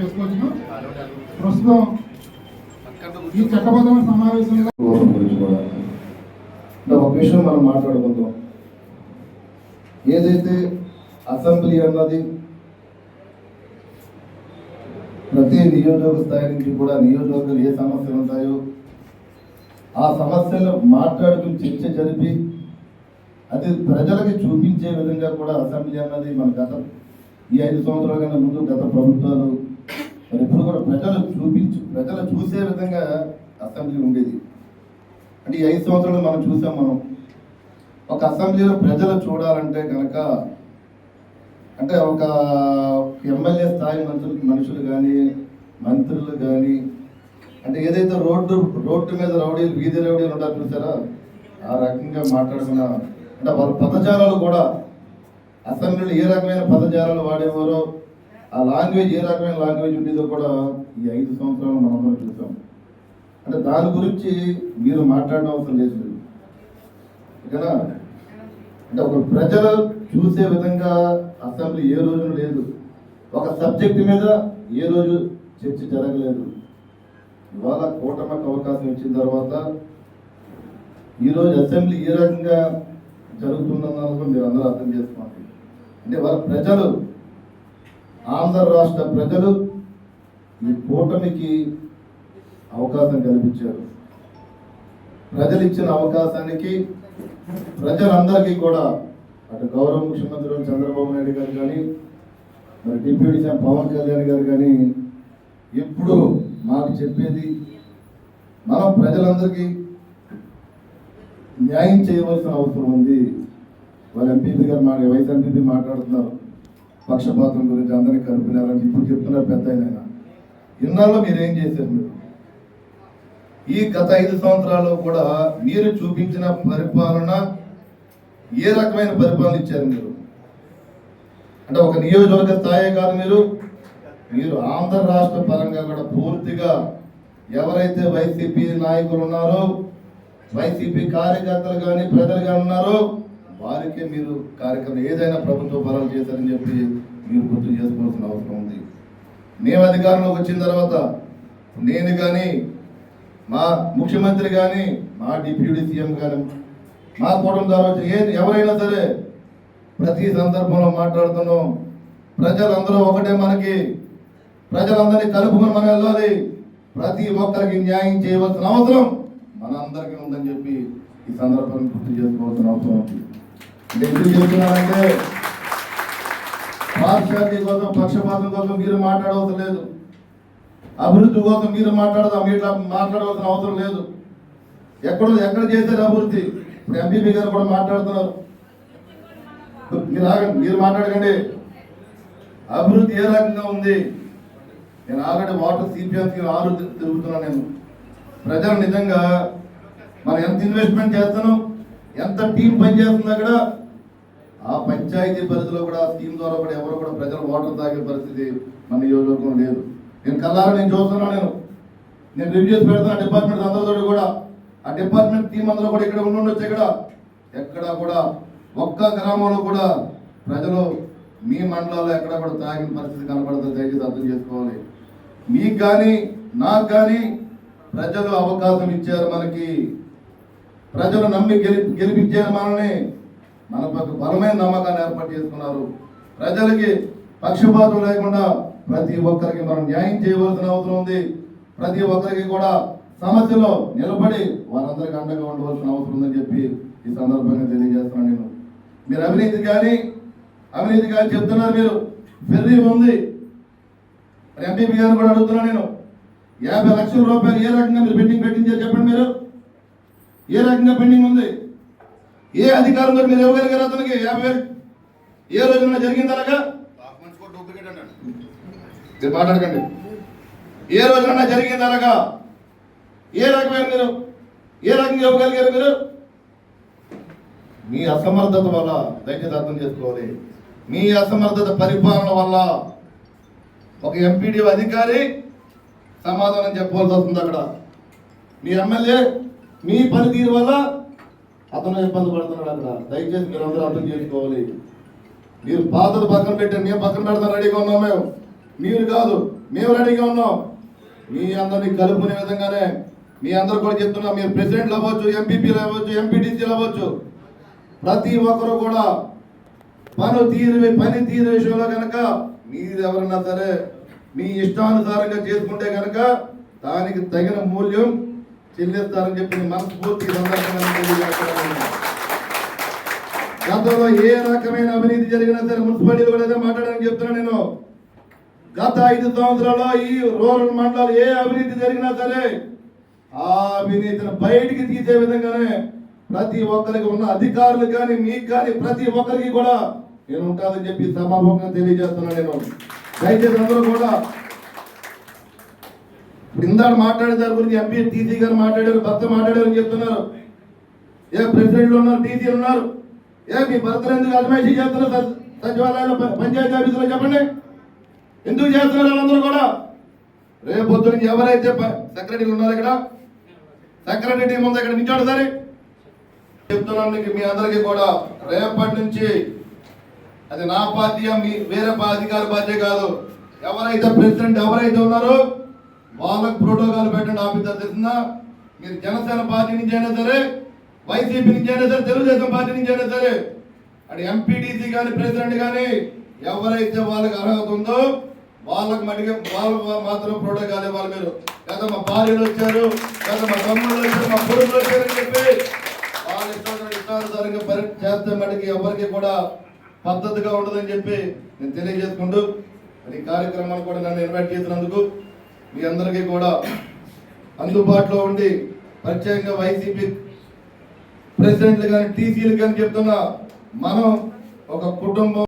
చేసుకోవచ్చు. ప్రస్తుతం ఈ చట్టబద్ధమైన సమావేశంలో ఒక విషయం మనం మాట్లాడుకుందాం. ఏదైతే అసెంబ్లీ అన్నది ప్రతి నియోజకవర్గ స్థాయి నుంచి కూడా నియోజకవర్గాలు ఏ సమస్యలు ఉంటాయో ఆ సమస్యలు మాట్లాడుకుని చర్చ జరిపి అది ప్రజలకి చూపించే విధంగా కూడా అసెంబ్లీ అన్నది మన గత ఈ ఐదు సంవత్సరాల కన్నా ముందు గత ప్రభుత్వాలు ప్రజలు చూపించు ప్రజలు చూసే విధంగా అసెంబ్లీ ఉండేది. అంటే ఈ ఐదు సంవత్సరాలు మనం చూసాం మనం. ఒక అసెంబ్లీలో ప్రజలు చూడాలంటే కనుక అంటే ఒక ఎమ్మెల్యే స్థాయి మనుషులు మనుషులు కానీ మంత్రులు కానీ అంటే ఏదైతే రోడ్డు రోడ్డు మీద రౌడీలు వీధి రౌడీలు ఉంటారు చూసారా? ఆ రకంగా మాట్లాడుకున్న అంటే వాళ్ళ పదజాలాలు కూడా అసెంబ్లీలో ఏ రకమైన పదజాలాలు వాడేవారో ఆ లాంగ్వేజ్ ఏ రకమైన లాంగ్వేజ్ ఉండేదో కూడా ఈ ఐదు సంవత్సరాలు మనందరం చూసాం. అంటే దాని గురించి మీరు మాట్లాడడం అవసరం లేదు. కదా? అంటే ఒక ప్రజలు చూసే విధంగా అసెంబ్లీ ఏ రోజు లేదు. ఒక సబ్జెక్ట్ మీద ఏ రోజు చర్చ జరగలేదు. ఇవాళ కూటమికి అవకాశం ఇచ్చిన తర్వాత ఈరోజు అసెంబ్లీ ఏ రకంగా జరుగుతుందన్నది మీరు అందరూ అర్థం చేసుకోండి అంటే వాళ్ళ ప్రజలు ఆంధ్ర రాష్ట్ర ప్రజలు ఈ కూటమికి అవకాశం కల్పించారు. ప్రజలు ఇచ్చిన అవకాశానికి ప్రజలందరికీ కూడా అటు గౌరవ ముఖ్యమంత్రి చంద్రబాబు నాయుడు గారు కానీ మరి డిప్యూటీ సీఎం పవన్ కళ్యాణ్ గారు కానీ ఎప్పుడు మాకు చెప్పేది మనం ప్రజలందరికీ న్యాయం చేయవలసిన అవసరం ఉంది. వాళ్ళ ఎంపీపీ గారు మా వైస్ ఎంపీపీ మాట్లాడుతున్నారు. పక్షపాతం గురించి అందరినీ కలిపినారని ఇప్పుడు చెప్తున్నారు పెద్ద ఆయన ఇన్నాళ్ళు మీరు ఏం చేశారు మీరు? ఈ గత ఐదు సంవత్సరాల్లో కూడా మీరు చూపించిన పరిపాలన ఏ రకమైన పరిపాలన ఇచ్చారు మీరు? అంటే ఒక నియోజకవర్గ స్థాయి కాదు మీరు. మీరు ఆంధ్ర రాష్ట్ర పరంగా కూడా పూర్తిగా ఎవరైతే వైసీపీ నాయకులు ఉన్నారో వైసీపీ కార్యకర్తలు కానీ ప్రజలు కానీ ఉన్నారో వారికే మీరు కార్యక్రమం ఏదైనా ప్రభుత్వ పరాలు చేశారని చెప్పి మీరు గుర్తు చేసుకోవాల్సిన అవసరం ఉంది. మేము అధికారంలోకి వచ్చిన తర్వాత నేను కానీ మా ముఖ్యమంత్రి కానీ మా డిప్యూటీ సీఎం కానీ మా కూటమి ద్వారా ఏ ఎవరైనా సరే ప్రతి సందర్భంలో మాట్లాడుతున్నాం. ప్రజలందరూ ఒకటే మనకి. ప్రజలందరినీ కలుపుకొని మనం వెళ్ళాలి ప్రతి ఒక్కరికి న్యాయం చేయవలసిన అవసరం మనందరికీ ఉందని చెప్పి ఈ సందర్భాన్ని గుర్తు చేసుకోవాల్సిన అవసరం ఉంది. అంటే ఎందుకు చెప్తున్నానంటే పార్షాలిటీ కోసం పక్షపాతం కోసం మీరు మాట్లాడవలసిన లేదు. అభివృద్ధి కోసం మీరు మాట్లాడదాం ఇట్లా మాట్లాడవలసిన అవసరం లేదు. ఎక్కడ ఎక్కడ చేశారు అభివృద్ధి? ఇప్పుడు ఎంపీపీ గారు కూడా మాట్లాడుతున్నారు. మీరు ఆగండి మీరు మాట్లాడకండి. అభివృద్ధి ఏ రకంగా ఉంది? నేను ఆల్రెడీ వాటర్ సిపిఎంకి ఆరు తిరుగుతున్నాను నేను. ప్రజలు నిజంగా మనం ఎంత ఇన్వెస్ట్మెంట్ చేస్తున్నాం ఎంత టీం పనిచేస్తుంది అక్కడ? ఆ పంచాయతీ పరిధిలో కూడా స్కీమ్ ద్వారా కూడా ఎవరు కూడా ప్రజలు వాటర్ తాగే పరిస్థితి మన నియోజకవర్గం లేదు. నేను కల్లారా నేను చూస్తున్నాను నేను. నేను రివ్యూస్ పెడతాను డిపార్ట్మెంట్ అందరితో కూడా. ఆ డిపార్ట్మెంట్ టీం అందరూ కూడా ఇక్కడ ఉండి ఉండొచ్చు ఇక్కడ. ఎక్కడ కూడా ఒక్క గ్రామంలో కూడా ప్రజలు మీ మండలాల్లో ఎక్కడ కూడా తాగిన పరిస్థితి కనపడుతుంది దయచేసి అర్థం చేసుకోవాలి. మీకు కానీ నాకు కానీ ప్రజలు అవకాశం ఇచ్చారు మనకి. ప్రజలు నమ్మి గెలి గెలిపించారు మనల్ని. మన పక్క బలమైన నమ్మకాన్ని ఏర్పాటు చేసుకున్నారు. ప్రజలకి పక్షపాతం లేకుండా ప్రతి ఒక్కరికి మనం న్యాయం చేయవలసిన అవసరం ఉంది. ప్రతి ఒక్కరికి కూడా సమస్యలో నిలబడి వారందరికీ అండగా ఉండవలసిన అవసరం ఉందని చెప్పి ఈ సందర్భంగా తెలియజేస్తున్నాను నేను. మీరు అవినీతి కానీ అవినీతి కానీ చెప్తున్నారు మీరు. ఫెర్రీ ఉంది. ఎంపీపీ గారిని కూడా అడుగుతున్నాను నేను. యాభై లక్షల రూపాయలు ఏ రకంగా మీరు పెండింగ్ పెట్టించారు చెప్పండి మీరు? ఏ రకంగా పెండింగ్ ఉంది? ఏ అధికారం కూడా మీరు ఇవ్వగలిగారు అతనికి? యాభై వేలు? ఏ రోజున మీరు మాట్లాడకండి. ఏ రోజున జరిగిందనగా ఏ రకమైన మీరు? ఏ రకంగా ఇవ్వగలిగారు మీరు? మీ అసమర్థత వల్ల దయచేసి అర్థం చేసుకోవాలి. మీ అసమర్థత పరిపాలన వల్ల ఒక ఎంపీడీ అధికారి సమాధానం చెప్పవలసి వస్తుంది అక్కడ. మీ ఎమ్మెల్యే మీ పనితీరు వల్ల అతను ఇబ్బంది పడుతున్నాడు అక్కడ. దయచేసి మీరు అందరూ అర్థం చేసుకోవాలి. మీరు పాతది పక్కన పెట్టండి. మేము పక్కన పెడతాం రెడీగా ఉన్నాం మేము. మీరు కాదు మేము రెడీగా ఉన్నాం. మీ అందరినీ కలుపుకునే విధంగానే మీ అందరూ కూడా చెప్తున్నా మీరు ప్రెసిడెంట్లు అవ్వచ్చు ఎంపీపీలు అవ్వచ్చు ఎంపీటీసీలు అవ్వచ్చు. ప్రతి ఒక్కరు కూడా పను తీరు పని తీరు విషయంలో కనుక మీరు ఎవరన్నా సరే మీ ఇష్టానుసారంగా చేసుకుంటే కనుక దానికి తగిన మూల్యం తెలియజేస్తారని చెప్పి మనస్ఫూర్తి సందర్భంగా గతంలో ఏ రకమైన అవినీతి జరిగినా సరే మున్సిపాలిటీలు కూడా మాట్లాడాలని చెప్తున్నా నేను. గత ఐదు సంవత్సరాల్లో ఈ రూరల్ మండలాలు ఏ అవినీతి జరిగినా సరే ఆ అవినీతిని బయటికి తీసే విధంగానే ప్రతి ఒక్కరికి ఉన్న అధికారులు కానీ మీకు కానీ ప్రతి ఒక్కరికి కూడా నేను ఉంటానని చెప్పి సభాముఖంగా తెలియజేస్తున్నాను నేను. దయచేసి అందరూ కూడా ఇందాక మాట్లాడే దాని గురించి ఎంపీ టీసీ గారు మాట్లాడారు భర్త మాట్లాడారు అని చెప్తున్నారు. ఏ ప్రెసిడెంట్లు ఉన్నారు టీసీలు ఉన్నారు. ఏ మీ భర్తలు ఎందుకు అజమాయిషీ చేస్తున్నారు సచివాలయాలు పంచాయతీ ఆఫీసులో చెప్పండి. ఎందుకు చేస్తున్నారు వాళ్ళందరూ కూడా? రేపు పొద్దున ఎవరైతే సెక్రటరీలు ఉన్నారు ఇక్కడ సెక్రటరీ టీం ఉంది ఇక్కడ నించాడు సరే చెప్తున్నాను మీ అందరికీ కూడా రేపటి నుంచి అది నా పార్టీ మీ వేరే పా- అధికార పార్టీ కాదు. ఎవరైతే ప్రెసిడెంట్ ఎవరైతే ఉన్నారో వాళ్ళకు ప్రోటోకాల్ పెట్టండి ఆఫీసర్ తెలిసిందా మీరు జనసేన పార్టీ నుంచి అయినా సరే వైసీపీ నుంచి అయినా సరే తెలుగుదేశం పార్టీ నుంచి అయినా సరే అటు ఎంపీటీసీ కానీ ప్రెసిడెంట్ కానీ ఎవరైతే వాళ్ళకి అర్హత ఉందో వాళ్ళకి మటుకే వాళ్ళు మాత్రం ప్రోటోకాల్ ఇవ్వాలి మీరు. కదా మా భార్యలు వచ్చారు కదా మా తమ్ముళ్ళు వచ్చారు మా కొడుకులు వచ్చారు అని చెప్పి వాళ్ళు ఇష్టం ఇష్టానుసారంగా పరి చేస్తే మటుకు ఎవరికి కూడా పద్ధతిగా ఉండదని చెప్పి నేను తెలియజేసుకుంటూ మరి ఈ కార్యక్రమాలు కూడా నన్ను ఇన్వైట్ చేసినందుకు మీ అందరికీ కూడా అందుబాటులో ఉండి ప్రత్యేకంగా వైసీపీ ప్రెసిడెంట్లు కానీ టీసీలు కానీ చెప్తున్నా మనం ఒక కుటుంబం